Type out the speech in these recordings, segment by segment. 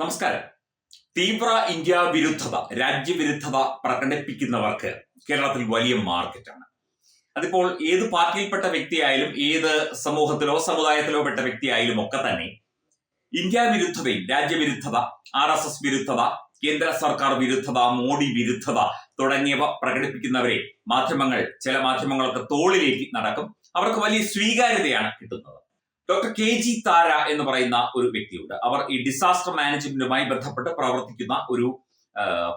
നമസ്കാരം. തീവ്ര ഇന്ത്യ വിരുദ്ധത രാജ്യവിരുദ്ധത പ്രകടിപ്പിക്കുന്നവർക്ക് കേരളത്തിൽ വലിയ മാർക്കറ്റാണ്. അതിപ്പോൾ ഏത് പാർട്ടിയിൽപ്പെട്ട വ്യക്തിയായാലും ഏത് സമൂഹത്തിലോ സമുദായത്തിലോ പെട്ട വ്യക്തിയായാലും ഒക്കെ തന്നെ ഇന്ത്യ വിരുദ്ധതയും രാജ്യവിരുദ്ധത ആർ എസ് എസ് വിരുദ്ധത കേന്ദ്ര സർക്കാർ വിരുദ്ധത മോഡി വിരുദ്ധത തുടങ്ങിയവ പ്രകടിപ്പിക്കുന്നവരെ മാധ്യമങ്ങൾ ചില മാധ്യമങ്ങളൊക്കെ തോളിലേക്ക് നടക്കും. അവർക്ക് വലിയ സ്വീകാര്യതയാണ് കിട്ടുന്നത്. ഡോക്ടർ കെ ജി താര എന്ന് പറയുന്ന ഒരു വ്യക്തിയുണ്ട്. അവർ ഈ ഡിസാസ്റ്റർ മാനേജ്മെന്റുമായി ബന്ധപ്പെട്ട് പ്രവർത്തിക്കുന്ന ഒരു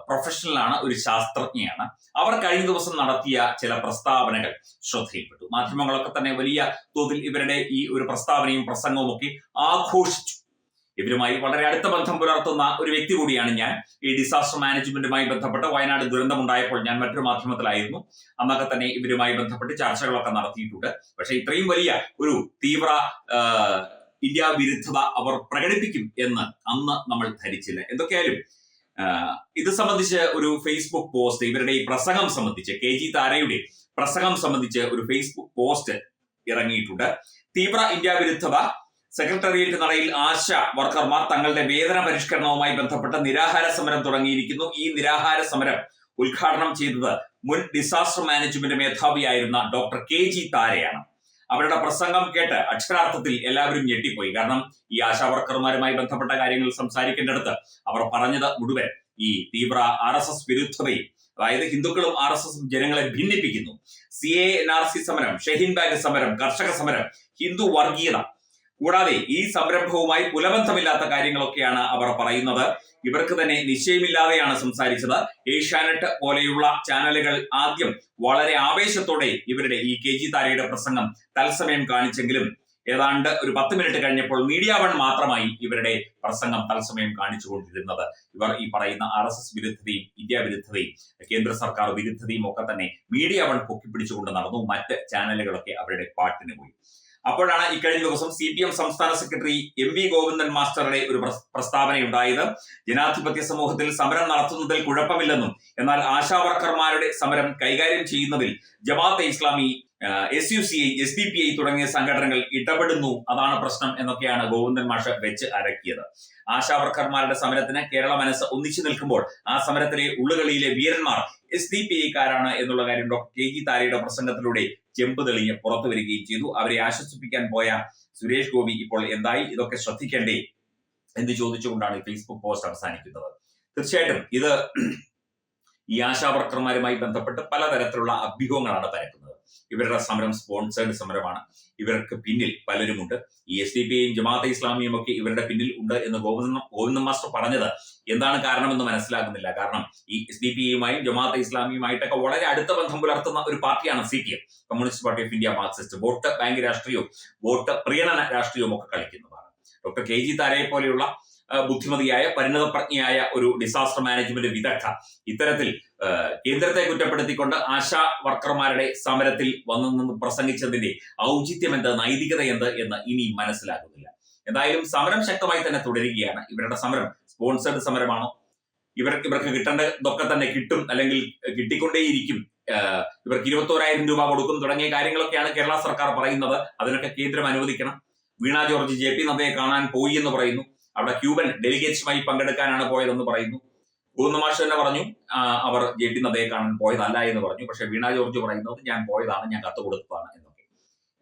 പ്രൊഫഷണലാണ് ഒരു ശാസ്ത്രജ്ഞയാണ്. അവർ കഴിഞ്ഞ ദിവസം നടത്തിയ ചില പ്രസ്താവനകൾ ശ്രദ്ധയിൽപ്പെട്ടു. മാധ്യമങ്ങളൊക്കെ തന്നെ വലിയ തോതിൽ ഇവരുടെ ഈ ഒരു പ്രസ്താവനയും പ്രസംഗവും ഒക്കെ ആഘോഷിച്ചു. ഇവരുമായി വളരെ അടുത്ത ബന്ധം പുലർത്തുന്ന ഒരു വ്യക്തി കൂടിയാണ് ഞാൻ. ഈ ഡിസാസ്റ്റർ മാനേജ്മെന്റുമായി ബന്ധപ്പെട്ട് വയനാട് ദുരന്തമുണ്ടായപ്പോൾ ഞാൻ മറ്റൊരു മാധ്യമത്തിലായിരുന്നു. അന്നൊക്കെ തന്നെ ഇവരുമായി ബന്ധപ്പെട്ട് ചർച്ചകളൊക്കെ നടത്തിയിട്ടുണ്ട്. പക്ഷേ ഇത്രയും വലിയ ഒരു തീവ്ര ഇന്ത്യ വിരുദ്ധത അവർ പ്രകടിപ്പിക്കും എന്ന് അന്ന് നമ്മൾ ധരിച്ചില്ല. എന്തൊക്കെയായാലും ഇത് സംബന്ധിച്ച് ഒരു ഫേസ്ബുക്ക് പോസ്റ്റ് ഇവരുടെ ഈ പ്രസംഗം സംബന്ധിച്ച് കെ ജി താരയുടെ പ്രസംഗം സംബന്ധിച്ച് ഒരു ഫേസ്ബുക്ക് പോസ്റ്റ് ഇറങ്ങിയിട്ടുണ്ട്. തീവ്ര ഇന്ത്യ വിരുദ്ധത സെക്രട്ടേറിയറ്റ് നടയിൽ ആശ വർക്കർമാർ തങ്ങളുടെ വേതന പരിഷ്കരണവുമായി ബന്ധപ്പെട്ട് നിരാഹാര സമരം തുടങ്ങിയിരിക്കുന്നു. ഈ നിരാഹാര സമരം ഉദ്ഘാടനം ചെയ്തത് മുൻ ഡിസാസ്റ്റർ മാനേജ്മെന്റ് മേധാവിയായിരുന്ന ഡോക്ടർ കെ ജി താരയാണ്. അവരുടെ പ്രസംഗം കേട്ട് അക്ഷരാർത്ഥത്തിൽ എല്ലാവരും ഞെട്ടിപ്പോയി. കാരണം ഈ ആശാ വർക്കർമാരുമായി ബന്ധപ്പെട്ട കാര്യങ്ങൾ സംസാരിക്കേണ്ടടുത്ത് അവർ പറഞ്ഞത് മുഴുവൻ ഈ തീവ്ര ആർ എസ് എസ് വിരുദ്ധതയും അതായത് ഹിന്ദുക്കളും ആർ എസ് എസും ജനങ്ങളെ ഭിന്നിപ്പിക്കുന്നു. C A N R C സമരം ഷഹീൻ ബാഗ് സമരം കർഷക സമരം ഹിന്ദു വർഗീയത കൂടാതെ ഈ സംരംഭവുമായി കുലബന്ധമില്ലാത്ത കാര്യങ്ങളൊക്കെയാണ് അവർ പറയുന്നത്. ഇവർക്ക് തന്നെ നിശ്ചയമില്ലാതെയാണ് സംസാരിച്ചത്. ഏഷ്യാനെറ്റ് പോലെയുള്ള ചാനലുകൾ ആദ്യം വളരെ ആവേശത്തോടെ ഇവരുടെ ഈ കെ ജി താരയുടെ പ്രസംഗം തത്സമയം കാണിച്ചെങ്കിലും ഏതാണ്ട് ഒരു പത്ത് മിനിറ്റ് കഴിഞ്ഞപ്പോൾ മീഡിയ വൺ മാത്രമായി ഇവരുടെ പ്രസംഗം തത്സമയം കാണിച്ചുകൊണ്ടിരുന്നത്. ഇവർ ഈ പറയുന്ന ആർ എസ് എസ് വിരുദ്ധതയും ഇന്ത്യ വിരുദ്ധതയും കേന്ദ്ര സർക്കാർ വിരുദ്ധതയും ഒക്കെ തന്നെ മീഡിയ വൺ പൊക്കിപ്പിടിച്ചുകൊണ്ട് നടന്നു. മറ്റ് ചാനലുകളൊക്കെ അവരുടെ പാട്ടിന് പോയി. അപ്പോഴാണ് ഇക്കഴിഞ്ഞ ദിവസം സി പി എം സംസ്ഥാന സെക്രട്ടറി എം വി ഗോവിന്ദൻ മാസ്റ്ററുടെ ഒരു പ്രസ്- പ്രസ്താവനയുണ്ടായത്. ജനാധിപത്യ സമൂഹത്തിൽ സമരം നടത്തുന്നതിൽ കുഴപ്പമില്ലെന്നും എന്നാൽ ആശാവർക്കർമാരുടെ സമരം കൈകാര്യം ചെയ്യുന്നതിൽ Jamaat-e Islami S U C I S D P I തുടങ്ങിയ സംഘടനകൾ ഇടപെടുന്നു അതാണ് പ്രശ്നം എന്നൊക്കെയാണ് ഗോവിന്ദൻ മാഷ് വെച്ച് അരക്കിയത് ആശാവർക്കർമാരുടെ സമരത്തിന് കേരള മനസ്സ് ഒന്നിച്ചു നിൽക്കുമ്പോൾ ആ സമരത്തിലെ ഉള്ളുകളിയിലെ വീരന്മാർ എസ് ഡി പി ഐക്കാരാണ് എന്നുള്ള കാര്യം ഡോക്ടർ കെ ജി താരയുടെ പ്രസംഗത്തിലൂടെ ചെമ്പ് തെളിഞ്ഞ് പുറത്തു വരികയും ചെയ്തു. അവരെ ആശ്വസിപ്പിക്കാൻ പോയ സുരേഷ് ഗോപി ഇപ്പോൾ എന്തായി? ഇതൊക്കെ ശ്രദ്ധിക്കേണ്ടേ? എന്ന് ചോദിച്ചുകൊണ്ടാണ് ഫേസ്ബുക്ക് പോസ്റ്റ് അവസാനിക്കുന്നത്. തീർച്ചയായിട്ടും ഇത് ഈ ആശാ വർക്കർമാരുമായി ബന്ധപ്പെട്ട് പലതരത്തിലുള്ള അഭ്യൂഹങ്ങളാണ് പരക്കുന്നത്. ഇവരുടെ സമരം സ്പോൺസേഡ് സമരമാണ്. ഇവർക്ക് പിന്നിൽ പലരുമുണ്ട്. ഈ എസ് ഡി പിയും ജമാഅത്തെ ഇസ്ലാമിയും ഒക്കെ ഇവരുടെ പിന്നിൽ ഉണ്ട് എന്ന് ഗോവിന്ദ ഗോവിന്ദ മാസ്റ്റർ പറഞ്ഞത്. എന്താണ് കാരണമെന്ന് മനസ്സിലാക്കുന്നില്ല കാരണം ഈ എസ് ഡി പിയുമായും ജമാഅത്തെ ഇസ്ലാമിയുമായിട്ടൊക്കെ വളരെ അടുത്ത ബന്ധം പുലർത്തുന്ന ഒരു പാർട്ടിയാണ് C P M. Communist Party of India Marxist. Vote bank രാഷ്ട്രീയവും വോട്ട് പ്രീണന രാഷ്ട്രീയവും ഒക്കെ കളിക്കുന്നതാണ്. ഡോക്ടർ കെ ജി താരയെ പോലെയുള്ള ബുദ്ധിമതിയായ പരിണതപ്രജ്ഞയായ ഒരു ഡിസാസ്റ്റർ മാനേജ്മെന്റ് വിദഗ്ധ ഇത്തരത്തിൽ കേന്ദ്രത്തെ കുറ്റപ്പെടുത്തിക്കൊണ്ട് ആശാ വർക്കർമാരുടെ സമരത്തിൽ വന്നു നിന്ന് പ്രസംഗിച്ചതിന്റെ ഔചിത്യം എന്ത് നൈതികത എന്ത് എന്ന് ഇനി മനസ്സിലാകുന്നില്ല. എന്തായാലും സമരം ശക്തമായി തന്നെ തുടരുകയാണ്. ഇവരുടെ സമരം സ്പോൺസേഡ് സമരമാണോ? ഇവർക്ക് ഇവർക്ക് കിട്ടേണ്ടതൊക്കെ തന്നെ കിട്ടും അല്ലെങ്കിൽ കിട്ടിക്കൊണ്ടേയിരിക്കും. ഇവർക്ക് ഇരുപത്തോരായിരം രൂപ കൊടുക്കും തുടങ്ങിയ കാര്യങ്ങളൊക്കെയാണ് കേരള സർക്കാർ പറയുന്നത്. അതിനൊക്കെ കേന്ദ്രം അനുവദിക്കണം. വീണ ജോർജ് ജെ പി നദ്ദയെ കാണാൻ പോയി എന്ന് പറയുന്നു. അവിടെ ക്യൂബൻ ഡെലിഗേറ്റ്സുമായി പങ്കെടുക്കാനാണ് പോയതെന്ന് പറയുന്നു. ഗോവിന്ദമാഷ് തന്നെ പറഞ്ഞു അവർ ജെഡി നദയെ കാണാൻ പോയതല്ല എന്ന് പറഞ്ഞു. പക്ഷെ വീണ ജോർജ് പറയുന്നത് ഞാൻ പോയതാണ് ഞാൻ കത്ത് കൊടുത്തതാണ് എന്നൊക്കെ.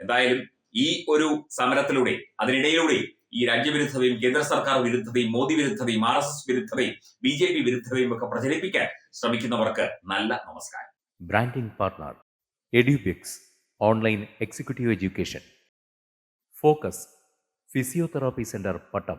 എന്തായാലും ഈ ഒരു സമരത്തിലൂടെ അതിനിടയിലൂടെ ഈ രാജ്യവിരുദ്ധതയും കേന്ദ്ര സർക്കാർ വിരുദ്ധതയും മോദി വിരുദ്ധതയും ആർ എസ് എസ് വിരുദ്ധതയും ബി ജെ പി വിരുദ്ധതയും ഒക്കെ പ്രചരിപ്പിക്കാൻ ശ്രമിക്കുന്നവർക്ക് നല്ല നമസ്കാരം. Branding partner Edubix online executive education focus physiotherapy centre Pattom